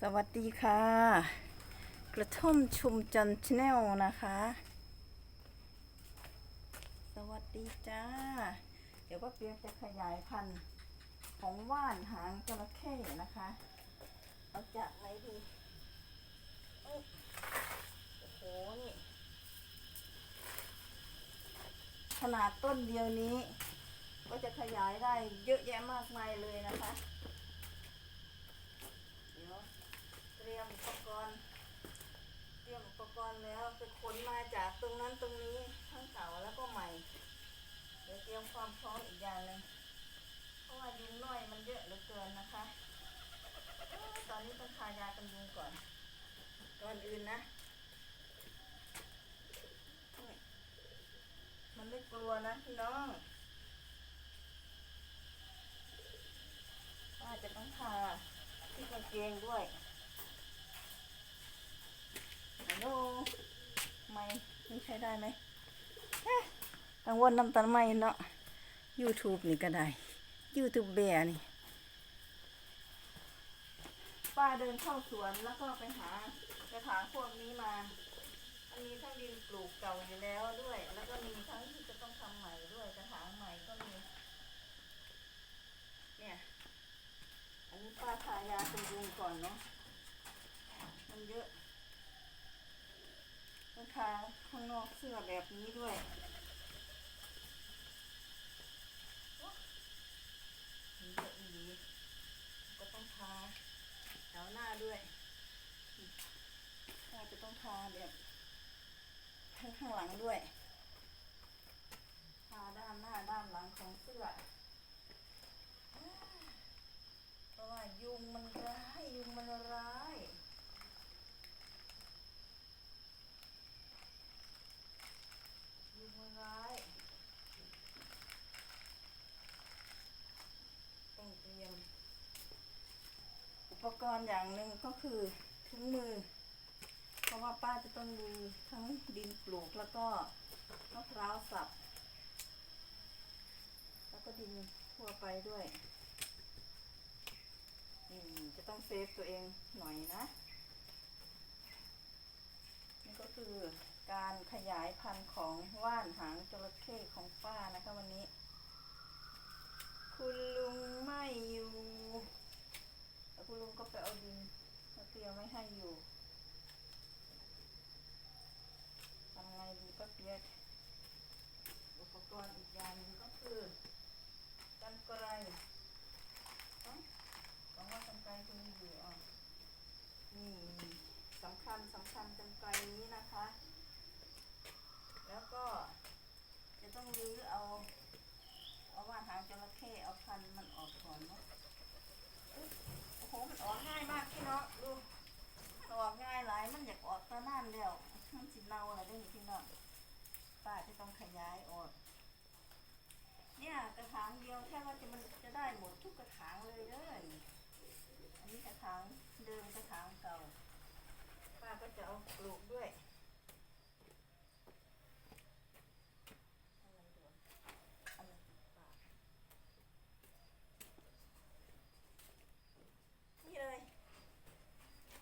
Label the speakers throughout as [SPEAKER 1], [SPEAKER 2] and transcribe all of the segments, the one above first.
[SPEAKER 1] สวัสดีค่ะ กระท่อมชุมจันทร์ชแนลนะคะ สวัสดีจ้า เดี๋ยวป้าเปียกจะขยายพันธุ์ของว่านหางจระเข้นะคะเอาจากไหนดีโอ้โหนี่ขนาดต้นเดียวนี้ ก็จะขยายได้เยอะแยะมากมายเลยนะคะ เดี๋ยวเตรียมอุปกรณ์ เตรียมอุ ปกรณ์แล้วไปขนมาจากตรงนั้นตรงนี้ทั้งเก่าแล้วก็ใหม่ เดี๋ยวเตรียมความพร้อมอีกอย่างหนึ่งเพราะว่ายุงน้อยมันเยอะเหลือเกินนะคะอตอนนี้ต้องทายากันยุงก่อน ก่อนอื่นนะ มันไม่กลัวนะพี่น้องว่าจะต้องทาที่กางเกงด้วย โลไม่ไม่ใช้ได้ไหมกังวลน้ำตาลไม่เนาะ YouTube นี่ก็ได้ YouTube เบียนี่ป้าเดินเข้าสวนแล้วก็ไปหากระถางพวกนี้มาอันนี้ทั้งดินปลูกเก่าอยู่แล้วด้วย แล้วก็มีทั้งที่จะต้องทำใหม่ด้วยกระถางใหม่ก็มีเนี่ยอันนี้ป้าทายาเป็นยุงก่อนเนาะมันเยอะ ต้องทาข้างนอกเสื้อแบบนี้ด้วยมันเยอะอีก็ต้องทาแถวหน้าด้วยถ้าจะต้องทาแบบข้างข้างหลังด้วยทาด้านหน้าด้านหลังของเสื้อเพราะว่ายุงมันร้ายยุงมันร้าย ยุงมันร้ายต้องเตรียม อุปกรณ์อย่างหนึ่งก็คือถุงมือ เพราะว่าป้าจะต้องมีทั้งดินปลูกแล้วก็มะพร้าวสับ แล้วก็ดินทั่วไปด้วยอืมจะต้องเซฟตัวเองหน่อยนะ นี่ก็คือ การขยายพันธุ์ของว่านหางจระเข้ของป้านะคะวันนี้ คุณลุงไม่อยู่แล้วคุณลุงก็ไปเอาดินมาเตียมไว้ให้อยู่ทำไงดีป้าเปียกอุปกรณ์อีกอย่างหนึงก็คือกันไกรเอ้าหวังว่ากันไกลคุณอยู่อะนี่สำคัญสำคัญกันไกลนี้นะคะ แล้วก็จะต้องรื้อเอาเอาว่านหางจระเข้เอาพันมันออกก่อนเนาะอุ๊ยโอ้โหมันออกง่ายมากพี่น้องดูมันออกง่ายหลายมันอยากออกตะนั่นแล้วมันสิเน่าอะไรได้พี่น้องป้าจะต้องขยายออก เนี่ยกระถางเดียวแค่ว่าจะมันจะได้หมดทุกกระถางเลยเด้ออันนี้กระถางเดิมกระถางเก่าป้าก็จะเอาปลูกด้วยอะไรดีวะอะไรป้านี่เลย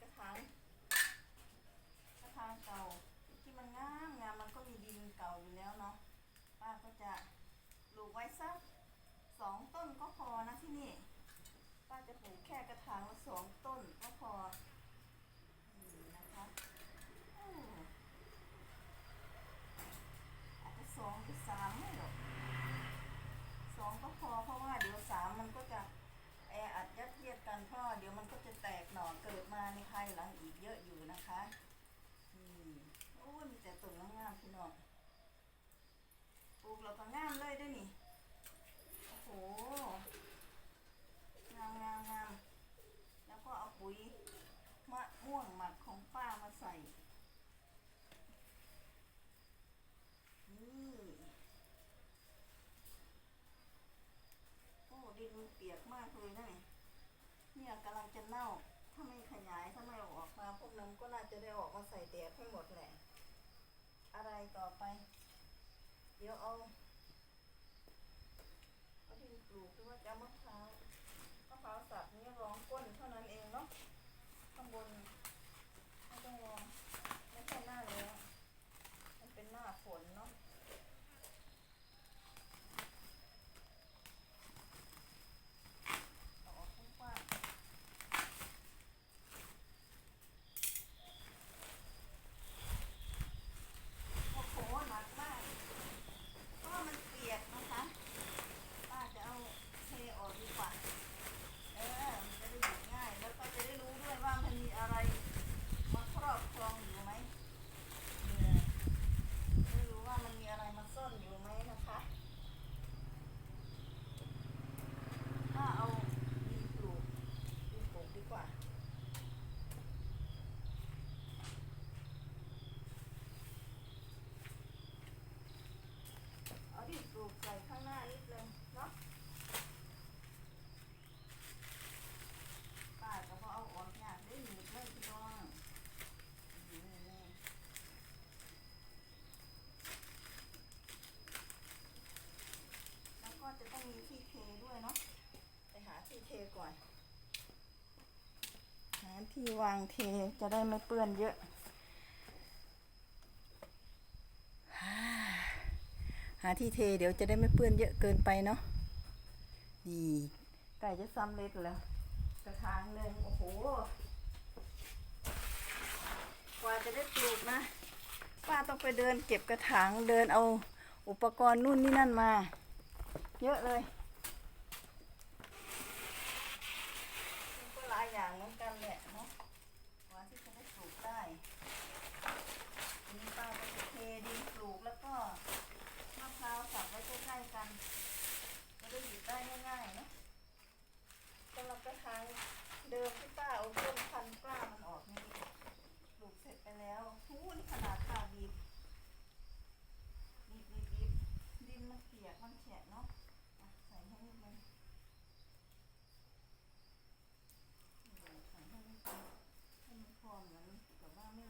[SPEAKER 1] กระถาง กระถางเก่า ที่มันงามงามมันก็มีดินเก่าอยู่แล้วเนาะ ป้าก็จะ ปลูกไว้สักสองต้นก็พอนะที่นี่ ป้าจะปลูกแค่กระถางละสองต้นก็พอนี่นะคะอู้อาจจะสองหรือสามไม่หรอกสองก็พอเพราะว่าเดี๋ยวสามมันก็จะแออัดยัดเยียดกันเพราะว่าเดี๋ยวมันก็จะแตกหน่อเกิดมาในภายหลังอีกเยอะอยู่นะคะนี่โอ้ยมีแต่ต้นงามๆพี่น้อง ปลูกเราก็งามเลยด้วยนี่ โอ้โห งามงามงามแล้วก็เอาปุ๋ ยมะม่วงหมักของป้ามาใส่นี่โอ้ดินมันเปียกมากเลยนะนี่เนี่ยกำลังจะเน่า ถ้าไม่ขยายถ้าไม่อออกมาพวกนั้นก็น่าจะได้ออกมาใส่แดดให้หมดแหละ อะไรต่อไป เดี๋ยวเอาเอาดินปลูกหรือว่าจะเอาม ข้างบนไม่ต้องมองไม่ใช่หน้าแล้วมันเป็นหน้าฝนเนาะเอาออกกว้างๆ โอ้โหหนักมากเพราะว่ามันเปียกนะคะ ป้าจะเอาเทออกดีกว่า เออ มันจะได้หยิบง่าย แล้วก็จะได้รู้ด้วยว่ามันมีอะไรมาครอบครองอยู่ไหมเนี่ยไม่รู้ว่ามันมีอะไรมาซ่อนอยู่ไหมนะคะ ถ้าเอาดินปลูกดินปลูกดีกว่า เอาดินปลูกใส่ข้างหน้านิดนึงเนาะป้าก็พอเอาออกยากได้หนีบเลยพี่น้องนี่นี่แล้วก็จะต้องมีที่เทด้วยเนาะ ไปหาที่เทก่อน หา ที่วางเทจะได้ไม่เปื้อนเยอะหาที่เทเดี๋ยวจะได้ไม่เปื้อนเยอะเกินไปเนาะนี่ไก่จะซ้ำเล็ดแล้วกระถางหนึ่งโอ้โหกว่าจะได้ปลูกนะป้าต้องไปเดินเก็บกระถางเดินเอาอุปกรณ์นู่นนี่นั่นมา เยอะเลยมันก็หลาย อย่างเหมือนกันแหละเนาะกว่าที่จะได้ปลูกได้อันนี้ป้าก็จะเทดินปลูกแล้วก็มะพร้าวสับไว้ใกล้ๆกันจะได้หยิบได้ง่ายๆเนอะสำหรับกระถางเดิมที่ป้าเอาต้นพันกล้ามันออกนี่ปลูกเสร็จไปแล้วหูนี่ขนาดป้าบีบบีบบีบบีบดินมันเปียกมันแฉะเนาะอะใส่ให้นิดนึงนี่ใส่ให้นิดนึงให้มันพอเหมือนกับว่าไม่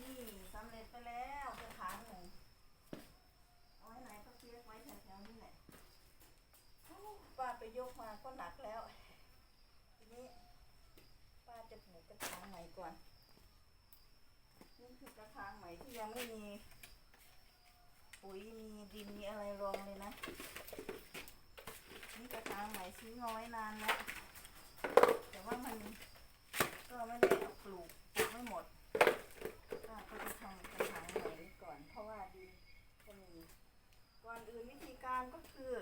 [SPEAKER 1] นี่สำเร็จไปแล้วกระถางหนึ่งเอาไว้ไหนก็เพียกไว้แถวๆนี่แหละโอ้ป้าไปยก มาก็หนักแล้ว ทีนี้ป้าจะปลูกกระถางใหม่ก่อน นี่คือกระถางใหม่ที่ยังไม่มีปุ๋ยมีดินมีอะไรรองเลยนะ นี่กระถางใหม่ซื้อมาไว้นานแล้วแต่ว่ามันก็ไม่ได้เอาปลูกปลูกไม่หมดป้าก็จะทำกระถางใหม่ก่อน เพราะว่าดินจะมีก่อนอื่นวิธีการก็คือ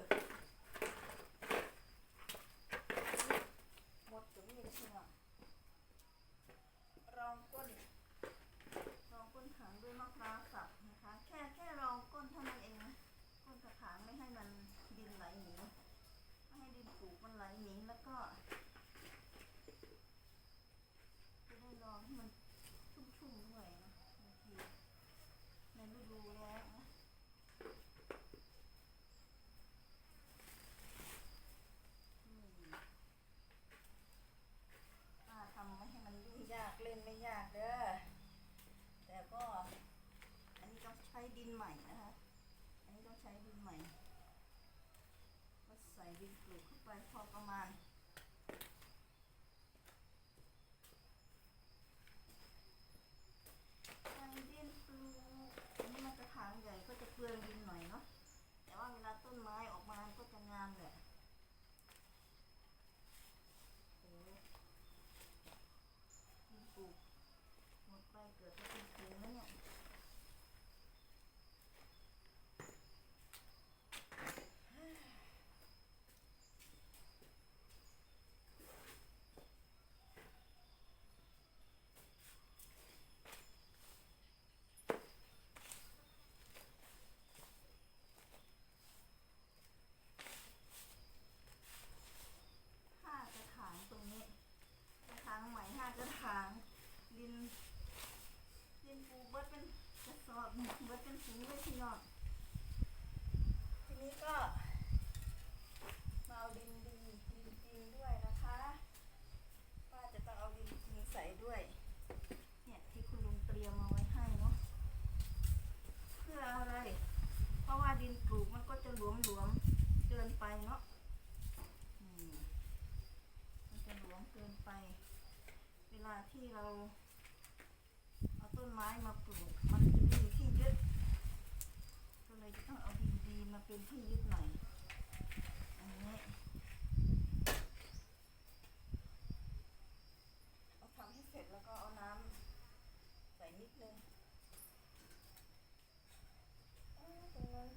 [SPEAKER 1] หมดตัวนี้ใช่ไหมรองก้น รองก้นถังด้วยมะพร้าวสับนะคะ แค่แค่รองก้นเท่านั้นเองนะก้นกระถางไม่ให้มันดิ นไหลหนีไม่ให้ดินปลูกมันไหลหนีแล้วก็จะได้รองให้มันชุ่มๆด้วยนะบางทีในฤดูแล้งนะทำไม่ให้มันยุ่งยากเล่นไม่ยากเด้อ แต่ก็ อันนี้ต้องใช้ดินใหม่นะคะ อันนี้ต้องใช้ดินใหม่ ใส่ดินปลูกเข้าไปพอประมาณใส่ดินปลูกอันนี้มันกระถางใหญ่ก็จะเปลืองดินหน่อยเนาะ แต่ว่าเวลาต้นไม้ออกมาก็จะงามแหละโอ้ดินปลูกหมดไปเกือบจะเป็นถุงแล้วเนี่ย ห้ากระถางตรงนี้ กระถางใหม่ห้ากระถางดินดินปูเบิดเป็นกระสอบเบิดเป็นถุงเลยพี่น้องทีนี้ก็มาเอาดินดีดินจริงด้วยนะคะป้าจะต้องเอาดินจริงใส่ด้วย เนี่ยที่คุณลุงเตรียมมาไว้ให้เนาะเพื่ออะไร เพราะว่า ดินปลูกมันก็จะหลวมๆเกินไปเนาะมันจะหลวมเกินไป เวลาที่เราเอาต้นไม้มาปลูก มันจะไม่มีที่ยึดก็เลยจะต้องเอาดินดีมาเป็นที่ยึดหน่อยอันนี้เราทำให้เสร็จแล้วก็เอาน้ำใส่นิดนึงเอ้าตรงนั้น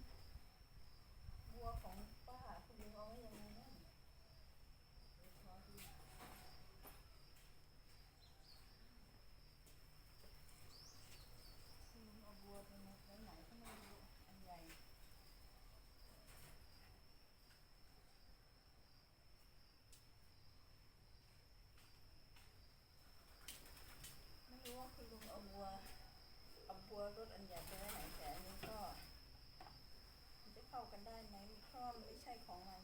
[SPEAKER 1] วัวของป้าคุณลุงเอาไว้ยังไงนั่นเดี๋ยวขอดูคุณลุงเอาวัวไปไหนไว้ไหนก็ไม่รู้อันใหญ่ ไม่รู้ว่าคุณลุงเอาวัว ตัวรถอันใหญ่ไปไว้ไหนแต่อันนี้ก็ มันจะเข้ากันได้ไหมเพราะมันไม่ใช่ของมัน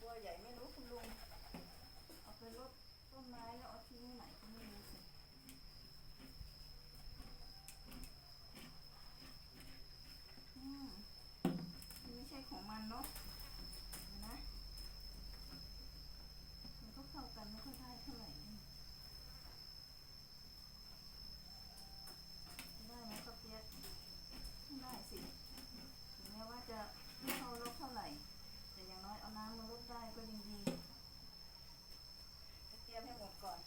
[SPEAKER 1] วัวใหญ่ไม่รู้คุณลุงเอาไปรดต้นไม้แล้วเอาทิ้งไว้ไหนก็ไม่รู้สิอืมไม่ใช่ของมันเนาะเห็นนะ มันก็เข้ากันไม่ค่อยได้เท่าไหร่นี่ได้ไหมก็เปียกไม่ได้สิ ถึงแม้ว่าจะไม่เข้ารบเท่าไหร่ แต่อย่างน้อยเอาน้ำมาลดได้ก็ยังดีจะเตรียมให้หมดก่อน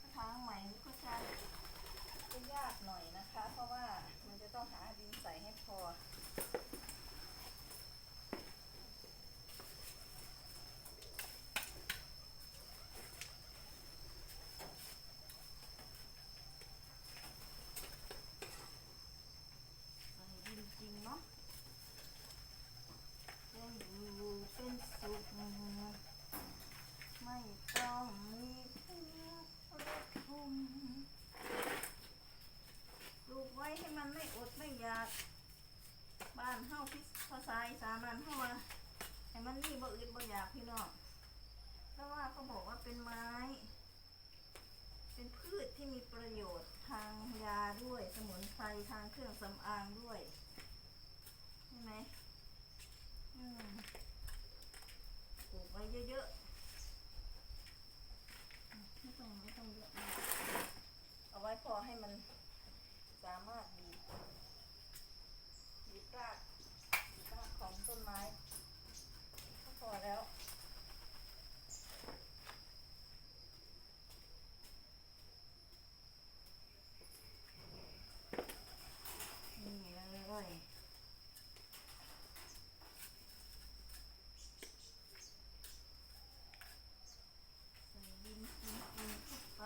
[SPEAKER 1] ถ้าทางใหม่นี่ก็จะจะยากหน่อยนะคะ เพราะว่ามันจะต้องหาดินใส่ให้พอ ใส่ดินจริงเนาะจะอยู่เป็นสุขไม่ต้องมีเครื่องรถทุ่มปลูกไว้ให้มันไม่ อยากบ้านเฮาพิภาษาอีสานบ้านเฮาว่าให้มันนี่บ่อึดบ่อยากพี่น้องเพราะว่าเขาบอกว่าเป็นไม้ เป็นพืชที่มีประโยชน์ทางยาด้วยสมุนไพรทางเครื่องสำอางด้วยใช่ไหมอืมปลูกไว้เยอะๆอืมไม่ต้องไม่ต้องเยอะมากเอาไว้พอให้มันสามารถบีบบีบรากบีบรากของต้นไม้ ก็พอแล้ว นี่เลยใส่ดินจริงๆเข้าไป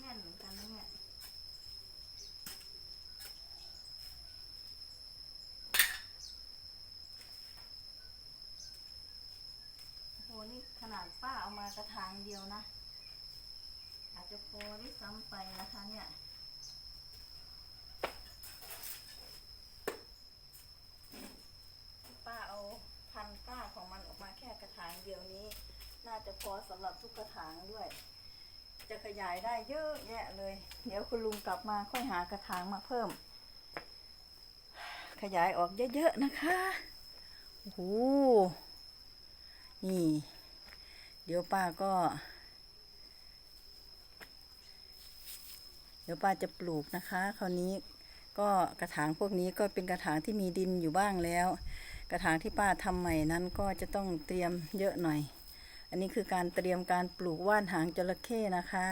[SPEAKER 1] แน่นเหมือนกันนะเนี่ย โห นี่ขนาดป้าเอามากระถางเดียวนะ อาจจะพอได้ซ้ำไปนะคะเนี่ยป้าเอาพันก้าของมันออกมาแค่กระถางเดียวนี้ น่าจะพอสำหรับทุกกระถางด้วย จะขยายได้เยอะแยะเลย เดี๋ยวคุณลุงกลับมาค่อยหากระถางมาเพิ่ม ขยายออกเยอะๆนะคะโอ้โหนี่ เดี๋ยวป้าก็ เดี๋ยวป้าจะปลูกนะคะ คราวนี้ก็กระถางพวกนี้ก็เป็นกระถางที่มีดินอยู่บ้างแล้ว กระถางที่ป้าทำใหม่นั้นก็จะต้องเตรียมเยอะหน่อย อันนี้คือการเตรียมการปลูกว่านหางจระเข้นะคะ